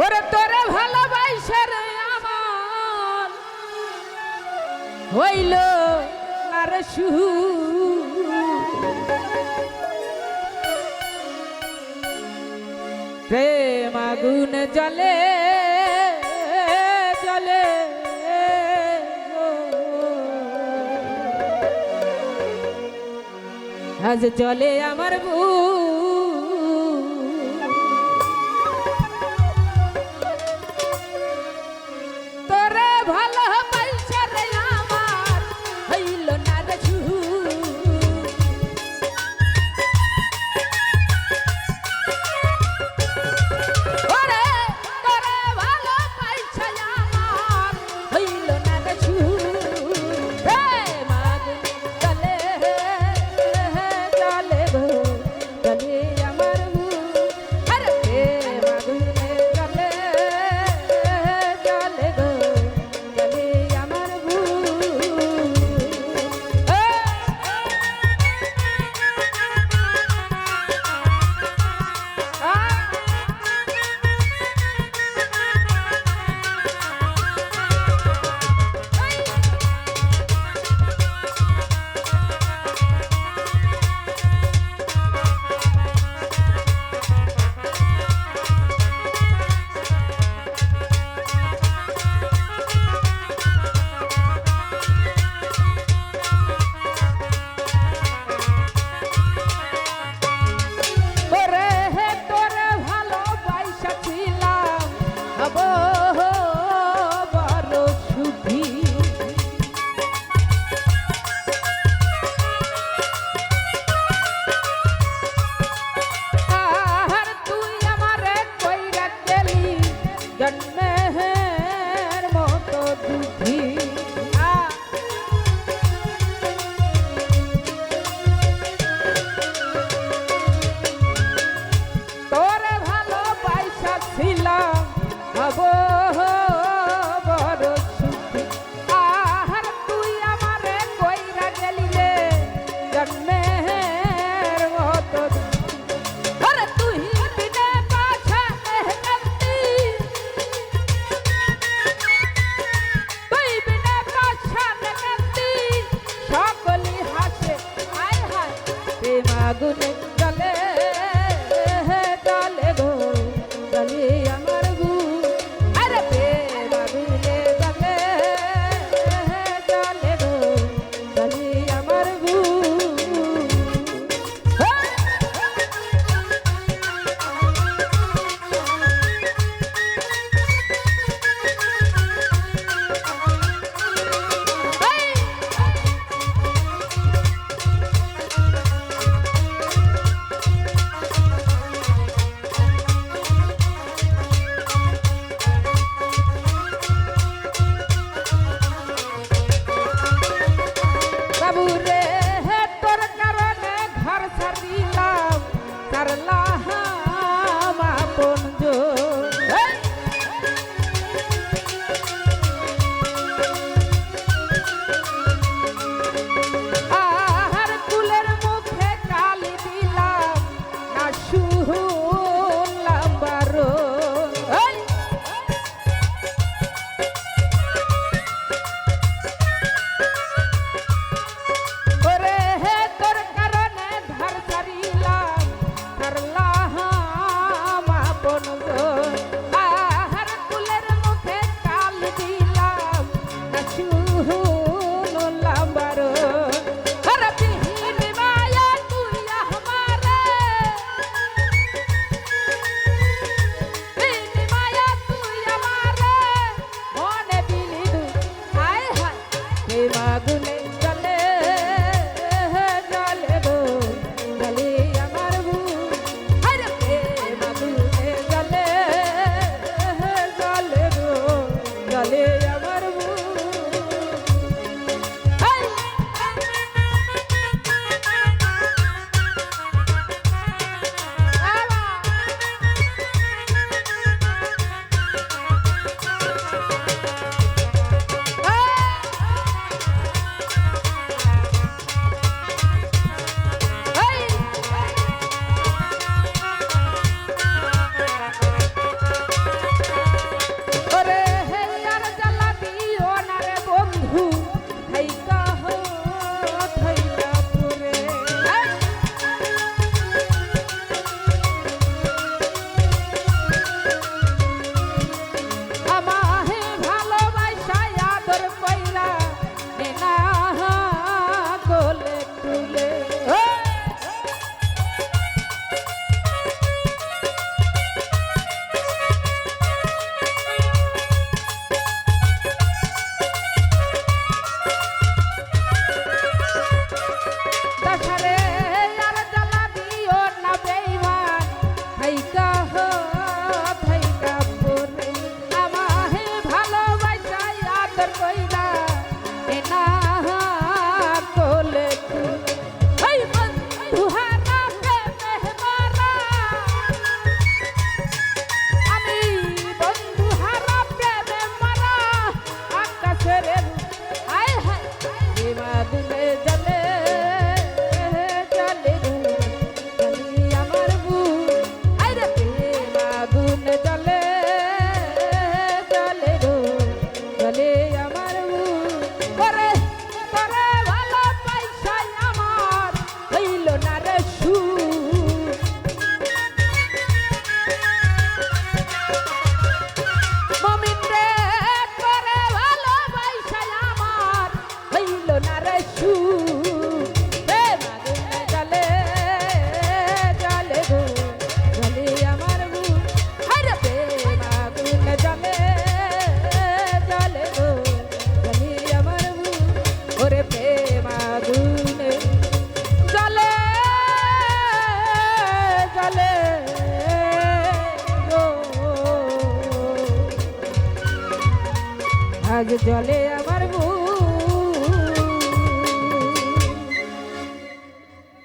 ওরে তোরে ভালোবাসে রে আমার। হইল আর সু প্রেম আগুন জলে জলে আজ জলে আমার বুক জন্মের মতো দুঃখী তোরে ভালো পয়সা ছিলাম খবর জলে